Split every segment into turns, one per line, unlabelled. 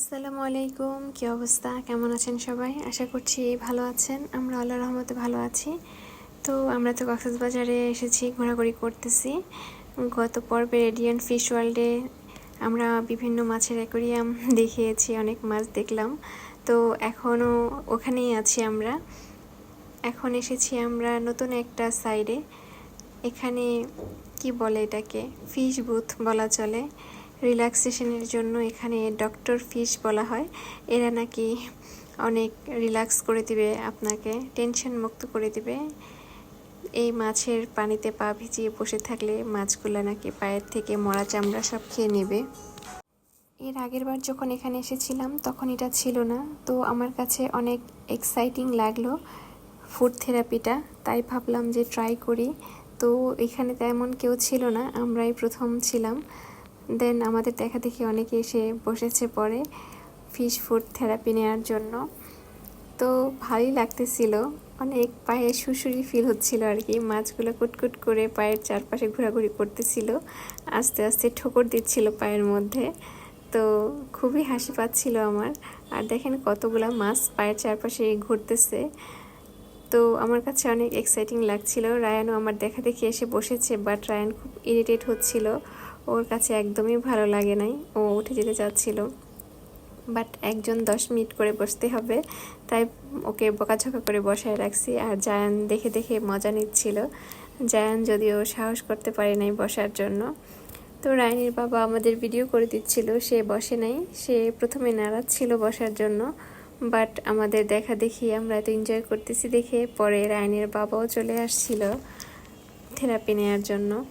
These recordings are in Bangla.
আসসালামু আলাইকুম। কী অবস্থা? কেমন আছেন সবাই? আশা করছি ভালো আছেন। আমরা আল্লাহ রহমতে ভালো আছি। তো আমরা তো কক্সবাজারে এসেছি, ঘোরাঘুরি করতেছি। গত পর্বে রেডিয়ান্ট ফিশ ওয়ার্ল্ডে আমরা বিভিন্ন মাছের অ্যাকোরিয়াম দেখিয়েছি, অনেক মাছ দেখলাম। তো এখনও ওখানেই আছি আমরা। এখন এসেছি আমরা নতুন একটা সাইডে এখানে কি বলে এটাকে? ফিশ বুথ বলা চলে। রিল্যাক্সেশনের জন্য এখানে ডক্টর ফিশ বলা হয়। এরা নাকি অনেক রিল্যাক্স করে দিবে, আপনাকে টেনশন মুক্ত করে দিবে। এই মাছের পানিতে পা ভিজিয়ে বসে থাকলে মাছগুলো নাকি পায়ের থেকে মরা চামড়া সব খেয়ে নেবে। এর আগের বার যখন এখানে এসেছিলাম, তখন এটা ছিল না। তো আমার কাছে অনেক এক্সাইটিং লাগল ফুড থেরাপিটা তাই ভাবলাম যে ট্রাই করি। তো এখানে তেমন কেউ ছিল না, আমরাই প্রথম ছিলাম। দেন আমাদের দেখা দেখি অনেকে এসে বসেছে পরে ফিশ ফুড থেরাপি নেওয়ার জন্য। তো ভালোই লাগতেছিল। অনেক পায়ে সুসুরি ফিল হচ্ছিল আর কি মাছগুলো কুটকুট করে পায়ের চারপাশে ঘোরাঘুরি করতেছিল। আস্তে আস্তে ঠোকর দিচ্ছিল পায়ের মধ্যে। তো খুবই হাসি পাচ্ছিল আমার। আর দেখেন কতগুলো মাছ পায়ের চারপাশে ঘুরতেছে। তো আমার কাছে অনেক এক্সাইটিং লাগছিল। রায়ানও আমার দেখা দেখি এসে বসেছে বাট রায়ান খুব ইরিটেট হচ্ছিল। ওর কাছে একদমই ভালো লাগে নাই। ও উঠে যেতে চাচ্ছিল। বাট একজন দশ মিনিট করে বসতে হবে। তাই ওকে বকাঝকা করে বসায় রাখছি। আর জায়ান দেখে দেখে মজা নিচ্ছিল। জায়ান যদিও সাহস করতে পারে নাই বসার জন্য। তো রায়নির বাবা আমাদের ভিডিও করে দিচ্ছিল। সে বসে নাই। সে প্রথমে নাড়াচ্ছিল বসার জন্য। বাট আমাদের দেখা দেখি আমরা এত এনজয় করতেছি দেখে পরে রায়নের বাবাও চলে আসছিল থেরাপি নেওয়ার জন্য।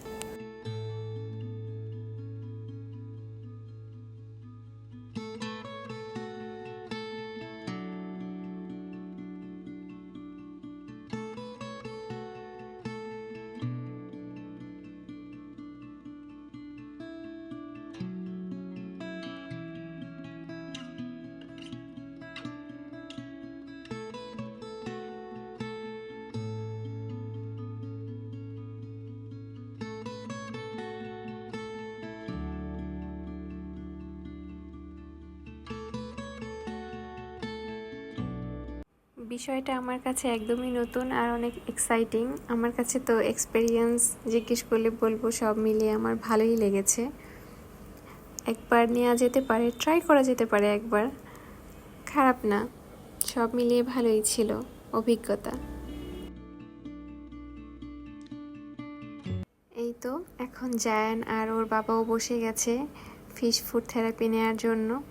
বিষয়টা আমার কাছে একদমই নতুন আর অনেক এক্সাইটিং আমার কাছে তো এক্সপেরিয়েন্স জিজ্ঞেস করলে বলব সব মিলিয়ে আমার ভালোই লেগেছে। একবার নেওয়া যেতে পারে ট্রাই করা যেতে পারে একবার। খারাপ না, সব মিলিয়ে ভালোই ছিল অভিজ্ঞতা। এই তো, এখন জায়ান আর ওর বাবাও বসে গেছে ফিশ ফুড থেরাপি নেওয়ার জন্য।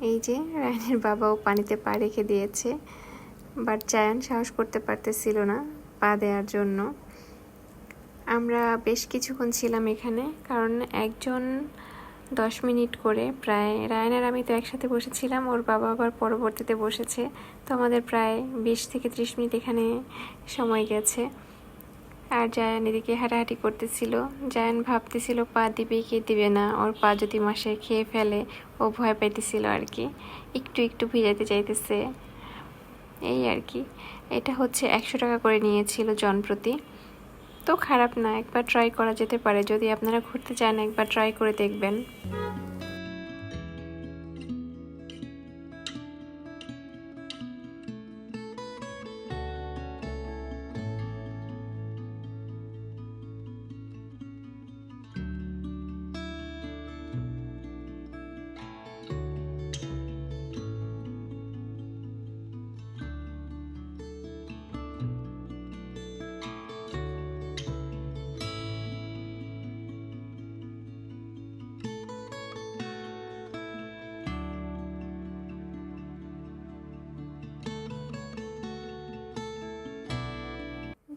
এই যে, রায়নের বাবাও পানিতে পা রেখে দিয়েছে। বাট জায়ান সাহস করতে পারতেছিল না পা দেওয়ার জন্য। আমরা বেশ কিছুক্ষণ ছিলাম এখানে, কারণ একজন দশ মিনিট করে প্রায় রায়নার আমি তো একসাথে বসেছিলাম, ওর বাবা আবার পরবর্তীতে বসেছে, তো আমাদের প্রায় বিশ থেকে ত্রিশ মিনিট এখানে সময় গেছে। আর জায়ান এদিকে হাঁটাহাঁটি করতেছিল। জায়ান ভাবতেছিল, পা দিবে কি দিবে না? ওর পা যদি মাসে খেয়ে ফেলে, ও ভয় পাইতেছিল আর কি। একটু একটু ভিজাইতে চাইতেছে এই আর কি। এটা হচ্ছে একশো টাকা করে নিয়েছিল জনপ্রতি। তো খারাপ না, একবার ট্রাই করা যেতে পারে। যদি আপনারা ঘুরতে চান, একবার ট্রাই করে দেখবেন।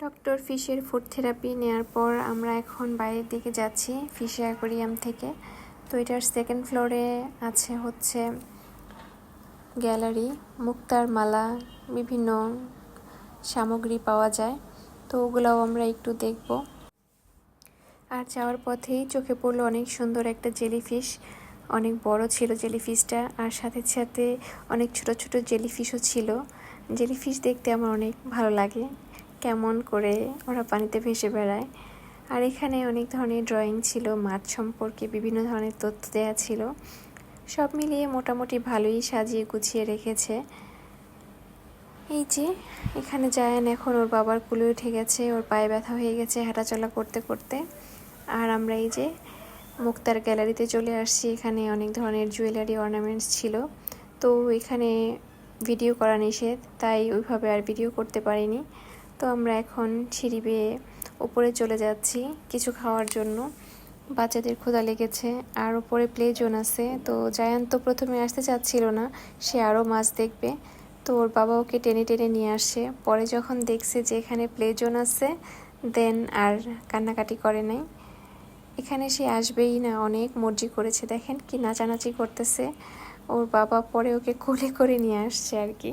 ডক্টর ফিশের ফুড থেরাপি নেওয়ার পর আমরা এখন বাইরের দিকে যাচ্ছি, ফিশ অ্যাকোরিয়াম থেকে। তো এটার সেকেন্ড ফ্লোরে আছে হচ্ছে গ্যালারি, মুক্তার মালা, বিভিন্ন সামগ্রী পাওয়া যায়। তো ওগুলোও আমরা একটু দেখব। আর যাওয়ার পথেই চোখে পড়ল অনেক সুন্দর একটা জেলিফিশ। অনেক বড় ছিল জেলিফিশটা, আর সাথে সাথে অনেক ছোট ছোট জেলিফিশও ছিল। জেলিফিশ দেখতে আমার অনেক ভালো লাগে। কেমন করে ওরা পানিতে ভেসে বেড়ায়। আর এখানে অনেক ধরনের ড্রয়িং ছিল মাছ সম্পর্কে বিভিন্ন ধরনের তথ্য দেওয়া ছিল। সব মিলিয়ে মোটামুটি ভালোই সাজিয়ে গুছিয়ে রেখেছে। এই যে, এখানে জায়ান এখন ওর বাবার কুলে উঠে গেছে, ওর পায়ে ব্যথা হয়ে গেছে হাঁটাচলা করতে করতে। আর আমরা এই যে মুক্তার গ্যালারিতে চলে আসছি, এখানে অনেক ধরনের জুয়েলারি অর্নামেন্টস ছিল। তো এখানে ভিডিও করা নিষেধ, তাই ওইভাবে আর ভিডিও করতে পারিনি। তো আমরা এখন সিঁড়ি বেয়ে উপরে চলে যাচ্ছি কিছু খাওয়ার জন্য। বাচ্চাদের ক্ষুধা লেগেছে, আর ওপরে প্লে জোন আছে। তো জায়ান তো প্রথমে আসতে চাচ্ছিল না, সে আরও মাছ দেখবে। তো ওর বাবা ওকে টেনে টেনে নিয়ে আসে। পরে যখন দেখছে যে এখানে প্লে জোন আছে দেন আর কান্নাকাটি করে নাই। এখানে সে আসবেই না, অনেক মর্জি করেছে। দেখেন কি নাচানাচি করতেছে। ওর বাবা পরে ওকে কোলে করে নিয়ে আসছে আর কি।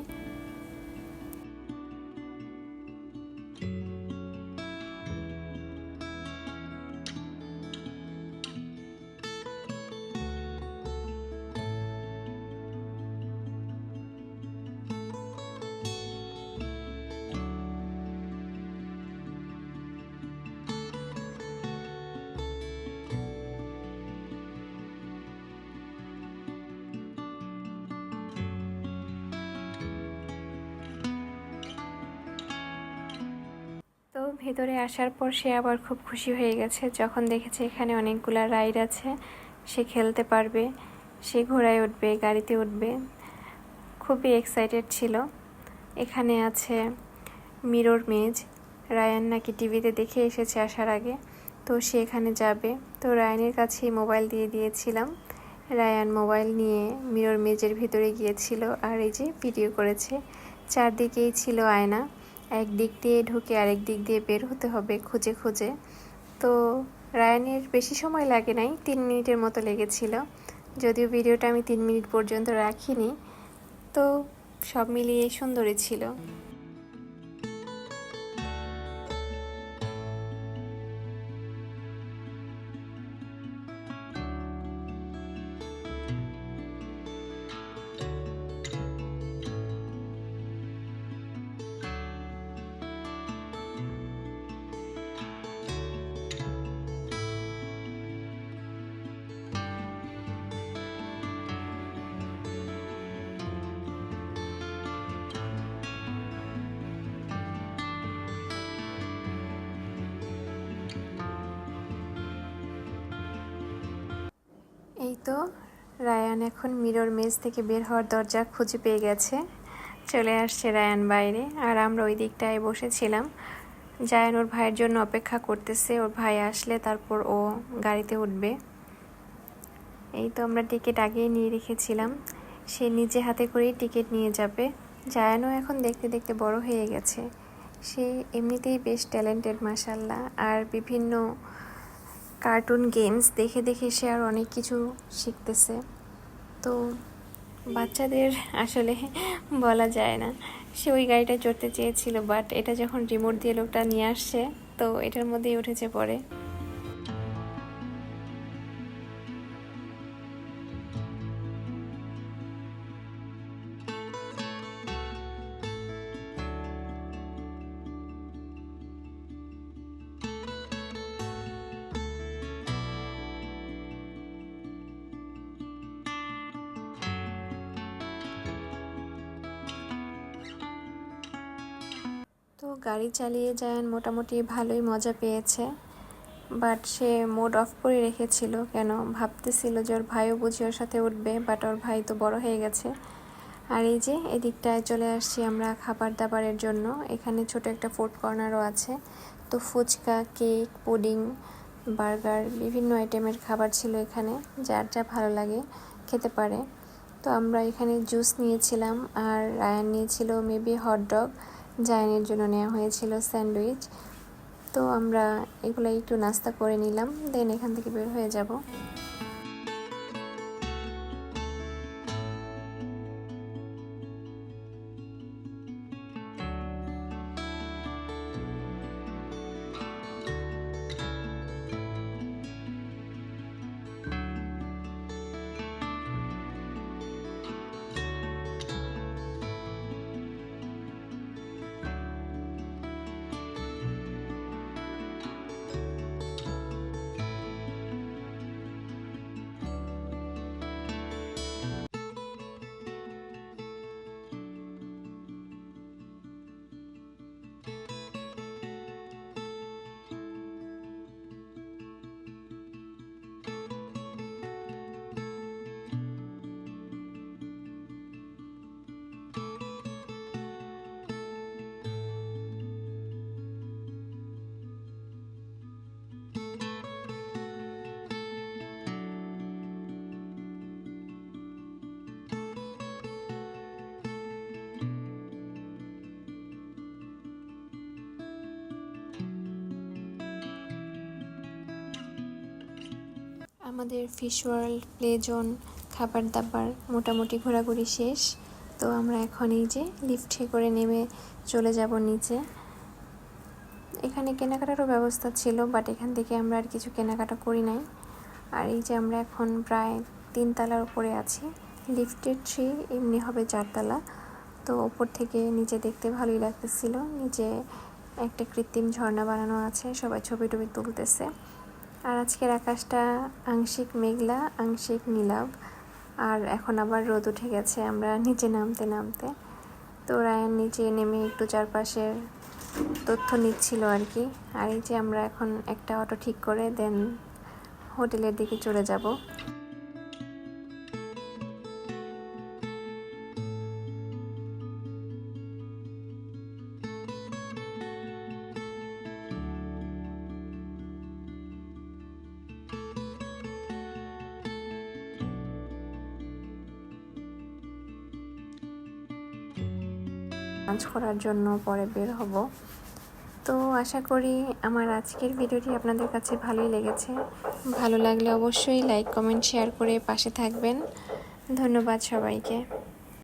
ভেতরে আসার পর সে আবার খুব খুশি হয়ে গেছে। যখন দেখেছে এখানে অনেকগুলা রাইড আছে, সে খেলতে পারবে, সে ঘোড়ায় উঠবে, গাড়িতে উঠবে। খুবই এক্সাইটেড ছিল। এখানে আছে মিরর মেজ। রায়ান নাকি টিভিতে দেখে এসেছে আসার আগে। তো সে এখানে যাবে। তো রায়ানের কাছেই মোবাইল দিয়ে দিয়েছিলাম। রায়ান মোবাইল নিয়ে মিরর মেজের ভিতরে গিয়েছিল আর এই যে ভিডিও করেছে। চারদিকেই ছিল আয়না। এক দিক দিয়ে ঢুকে আরেক দিক দিয়ে বের হতে হবে খুঁজে খুঁজে। তো রায়ানের বেশি সময় লাগে নাই, তিন মিনিটের মতো লেগেছিল। যদিও ভিডিওটা আমি তিন মিনিট পর্যন্ত রাখিনি, তো সব মিলিয়ে সুন্দরী ছিল। তো রায়ান এখন মিরর মেজ থেকে বের হওয়ার দরজা খুঁজে পেয়ে গেছে। চলে আসছে রায়ান বাইরে আর আমরা ওই দিকটায় বসেছিলাম। জায়ান ওর ভাইয়ের জন্য অপেক্ষা করতেছে। ওর ভাই আসলে তারপর ও গাড়িতে উঠবে। এই তো আমরা টিকিট আগেই নিয়ে রেখেছিলাম। সে নিজে হাতে করেই টিকিট নিয়ে যাবে। জায়ানও এখন দেখতে দেখতে বড় হয়ে গেছে। সে এমনিতেই বেশ ট্যালেন্টেড মাসাল্লাহ আর বিভিন্ন কার্টুন গেমস দেখে দেখে সে আর অনেক কিছু শিখতেছে। তো বাচ্চাদের আসলে বলা যায় না। সে ওই গাড়িটা চড়তে চেয়েছিল বাট এটা যখন রিমোট দিয়ে লোকটা নিয়ে আসছে, তো এটার মধ্যেই উঠেছে পরে গাড়ি চালিয়ে যান মোটামুটি ভালোই মজা পেয়েছে। বাট সে মোড অফ করে রেখেছিল কেন? ভাবতেছিল যে ওর ভাইও বুঝি ওর সাথে উঠবে বাট ওর ভাই তো বড় হয়ে গেছে। আর এই যে, এদিকটায় চলে আসছি আমরা খাবার দাবারের জন্য। এখানে ছোট একটা ফুড কর্নারও আছে। তো ফুচকা কেক পুডিং বার্গার বিভিন্ন আইটেমের খাবার ছিল এখানে, যার যা ভালো লাগে খেতে পারে। তো আমরা এখানে জুস নিয়েছিলাম, আর রায়ান নিয়েছিল মেবি হট ডগ জায়নের জন্য নেওয়া হয়েছিল স্যান্ডউইচ। তো আমরা এগুলো একটু নাস্তা করে নিলাম, দেন এখান থেকে বের হয়ে যাব। আমাদের ফিশ ওয়ার্ল্ড প্লে জোন খাবার দাবার মোটামুটি ঘোরাঘুরি শেষ। তো আমরা এখন এই যে লিফটে করে নেমে চলে যাব নিচে। এখানে কেনাকাটারও ব্যবস্থা ছিল বাট এখান থেকে আমরা আর কিছু কেনাকাটা করি নাই। আর এই যে আমরা এখন প্রায় তিন তলার উপরে আছি। লিফটের থ্রি এমনি হবে চারতলা। তো ওপর থেকে নিচে দেখতে ভালোই লাগতেছিল। নিচে একটা কৃত্রিম ঝর্ণা বানানো আছে, সবাই ছবি টবি তুলতেছে। আর আজকের আকাশটা আংশিক মেঘলা, আংশিক নীলাভ। আর এখন আবার রোদ উঠে গেছে, আমরা নিচে নামতে নামতে। তো রায়ান নিচে নেমে একটু চারপাশের তথ্য নিচ্ছিল আর কি। আর এই যে আমরা এখন একটা অটো ঠিক করে দেন হোটেলের দিকে চলে যাব। লাঞ্চ করার জন্য পরে বের হব। তো আশা করি আমার আজকের ভিডিওটি আপনাদের কাছে ভালোই লেগেছে। ভালো লাগলে অবশ্যই লাইক কমেন্ট শেয়ার করে পাশে থাকবেন। ধন্যবাদ সবাইকে।